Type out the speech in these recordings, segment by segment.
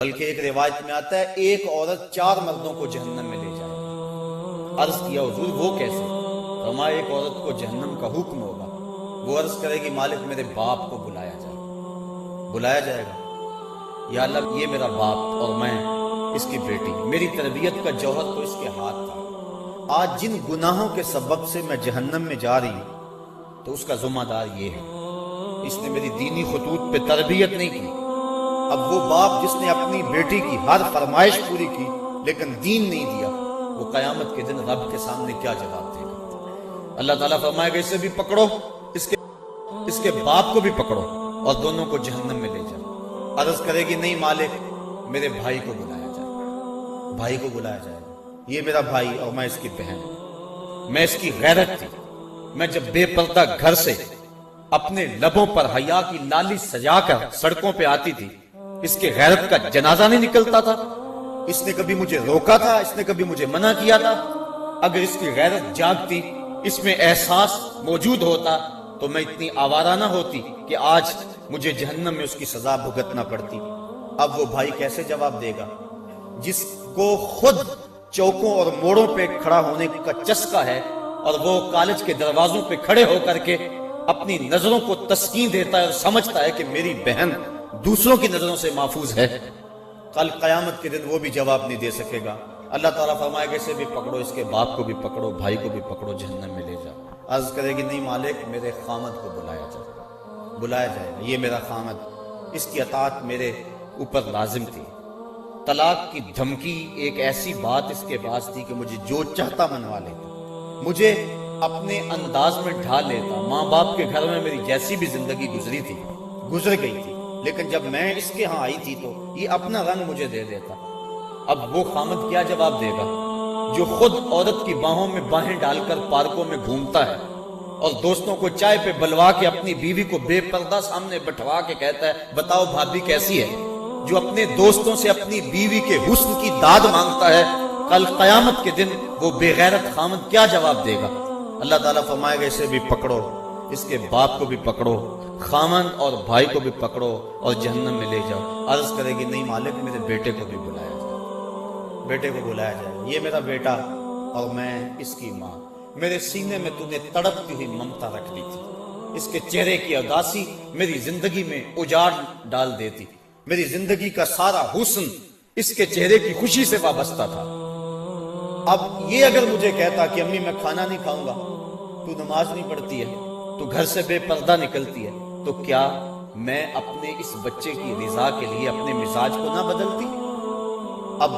بلکہ ایک روایت میں آتا ہے، ایک عورت چار مردوں کو جہنم میں لے جائے۔ عرض کیا حضور، وہ کیسے؟ فرمایا، ایک عورت کو جہنم کا حکم ہوگا۔ وہ عرض کرے گی، مالک میرے باپ کو بلایا جائے۔ بلایا جائے گا؟ یا اللہ، یہ میرا باپ اور میں، اس کی بیٹی۔ میری تربیت کا جوہر تو اس کے ہاتھ تھا۔ آج جن گناہوں کے سبب سے میں جہنم میں جا رہی ہوں، تو اس کا ذمہ دار یہ ہے، اس نے میری دینی خطوط پہ تربیت نہیں کی۔ اب وہ باپ جس نے اپنی بیٹی کی ہر فرمائش پوری کی لیکن دین نہیں دیا، وہ قیامت کے دن رب کے سامنے کیا جواب دے گا؟ اللہ تعالیٰ فرمائے گا، اسے بھی پکڑو، اس کے اس کے باپ کو بھی پکڑو اور دونوں کو جہنم میں لے جاؤ۔ عرض کرے گی، نہیں مالک، میرے بھائی کو بلایا جائے۔ بھائی کو بلایا جائے۔ یہ میرا بھائی اور میں اس کی بہن۔ میں اس کی غیرت تھی۔ میں جب بے پردہ گھر سے اپنے لبوں پر حیا کی لالی سجا کر سڑکوں پہ آتی تھی اس کے غیرت کا جنازہ نہیں نکلتا تھا۔ اس نے کبھی مجھے روکا تھا، اس نے کبھی مجھے منع کیا تھا۔ اگر اس کی غیرت جاگتی، اس میں احساس موجود ہوتا، تو میں اتنی آوارہ نہ ہوتی کہ آج مجھے جہنم میں اس کی سزا بھگتنا پڑتی۔ اب وہ بھائی کیسے جواب دے گا؟ جس کو خود چوکوں اور موڑوں پہ کھڑا ہونے کا چسکا ہے اور وہ کالج کے دروازوں پہ کھڑے ہو کر کے اپنی نظروں کو تسکین دیتا ہے اور سمجھتا ہے کہ میری بہن دوسروں کی نظروں سے محفوظ ہے۔ کل قیامت کے دن وہ بھی جواب نہیں دے سکے گا۔ اللہ تعالیٰ فرمائے گا، اسے بھی پکڑو، اس کے باپ کو بھی پکڑو، بھائی کو بھی پکڑو، جہنم میں لے جاؤ۔ عرض کرے گی، نہیں مالک، میرے خامد کو بلایا جائے۔ بلایا جائے گا۔ یہ میرا خامد۔ اس کی اطاعت میرے اوپر لازم تھی۔ طلاق کی دھمکی ایک ایسی بات اس کے پاس تھی کہ مجھے جو چاہتا منوا لیتا۔ مجھے اپنے انداز میں ڈھال لیتا۔ ماں باپ کے گھر میں میری جیسی بھی زندگی گزری تھی، گزر گئی تھی۔ لیکن جب میں اس کے ہاں آئی تھی تو یہ اپنا رنگ مجھے دے دیتا۔ اب وہ خامد کیا جواب دے گا؟ جو خود عورت کی باہوں میں باہیں ڈال کر پارکوں میں گھومتا ہے اور دوستوں کو چائے پہ بلوا کے اپنی بیوی کو بے پردہ سامنے بٹھوا کے کہتا ہے، بتاؤ بھابی کیسی ہے؟ جو اپنے دوستوں سے اپنی بیوی کے حسن کی داد مانگتا ہے، کل قیامت کے دن وہ بے غیرت خامد کیا جواب دے گا؟ اللہ تعالیٰ فرمائے گا، اسے بھی پکڑو۔ اس کے باپ کو بھی پکڑو خامن اور بھائی کو بھی پکڑو اور جہنم میں لے جاؤ۔ عرض کرے گی، نہیں مالک، میرے بیٹے کو بھی بلایا جائے۔ بیٹے کو بلایا جائے۔ یہ میرا بیٹا اور میں اس کی ماں۔ میرے سینے میں تو نے تڑپتی ہوئی ممتا رکھ دی تھی۔ اس کے چہرے کی اداسی میری زندگی میں اجاڑ ڈال دیتی۔ میری زندگی کا سارا حسن اس کے چہرے کی خوشی سے وابستہ تھا۔ اب یہ اگر مجھے کہتا کہ امی، میں کھانا نہیں کھاؤں گا، تو نماز نہیں پڑھتی ہے۔ تو گھر سے بے پردہ نکلتی ہے۔ تو کیا میں اپنے اس بچے کی رضا کے لیے اپنے مزاج کو نہ بدلتی؟ اب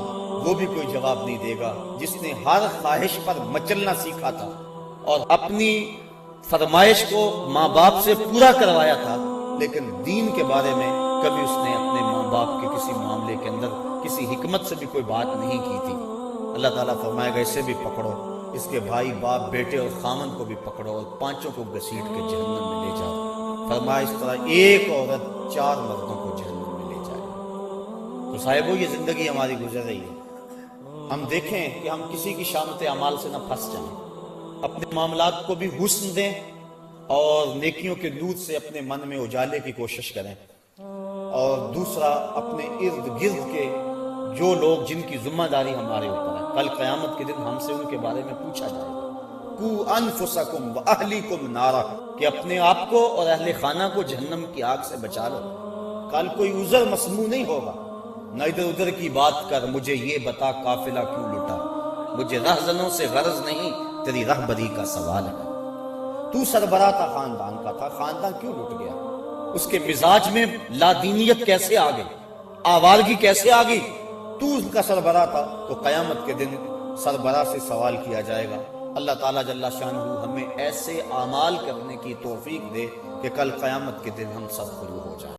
وہ بھی کوئی جواب نہیں دے گا جس نے ہر خواہش پر مچلنا سیکھا تھا اور اپنی فرمائش کو ماں باپ سے پورا کروایا تھا۔ لیکن دین کے بارے میں کبھی اس نے اپنے ماں باپ کے کسی معاملے کے اندر کسی حکمت سے بھی کوئی بات نہیں کی تھی۔ اللہ تعالیٰ فرمائے گا، اسے بھی پکڑو۔ اس کے بھائی، باپ، بیٹے اور خامن کو بھی پکڑو اور پانچوں کو گسیٹ کے جہنم میں لے جاؤ۔ فرمایا، اس طرح ایک عورت چار مردوں کو جہنم میں لے جائے۔ تو صاحبو یہ زندگی ہماری گزر رہی ہے۔ ہم دیکھیں کہ ہم کسی کی شامت اعمال سے نہ پھنس جائیں۔ اپنے معاملات کو بھی حسن دیں اور نیکیوں کے دودھ سے اپنے من میں اجالے کی کوشش کریں۔ اور دوسرا، اپنے ارد گرد کے جو لوگ جن کی ذمہ داری ہمارے اوپر ہے، کل قیامت کے دن ہم سے ان کے بارے میں پوچھا جائے گا۔ کو انفسکم و اہلیکم نارا، کہ اپنے آپ کو اور اہل خانہ کو جہنم کی آگ سے بچا لو۔ کل کوئی عذر مسموع نہیں ہوگا۔ نہ ادھر ادھر کی بات کر، مجھے یہ بتا قافلہ کیوں لٹا مجھے رہزنوں سے غرض نہیں، تیری رہبری کا سوال ہے۔ تو سربراہ تھا خاندان کا تھا، خاندان کیوں لٹ گیا؟ اس کے مزاج میں لادینیت کیسے آ گئی؟ آوارگی کیسے آ گئی؟ تو ان کا سربراہ تھا تو قیامت کے دن سربراہ سے سوال کیا جائے گا۔ اللہ تعالیٰ جل شانہ ہمیں ایسے اعمال کرنے کی توفیق دے کہ کل قیامت کے دن ہم سب خلو ہو جائیں۔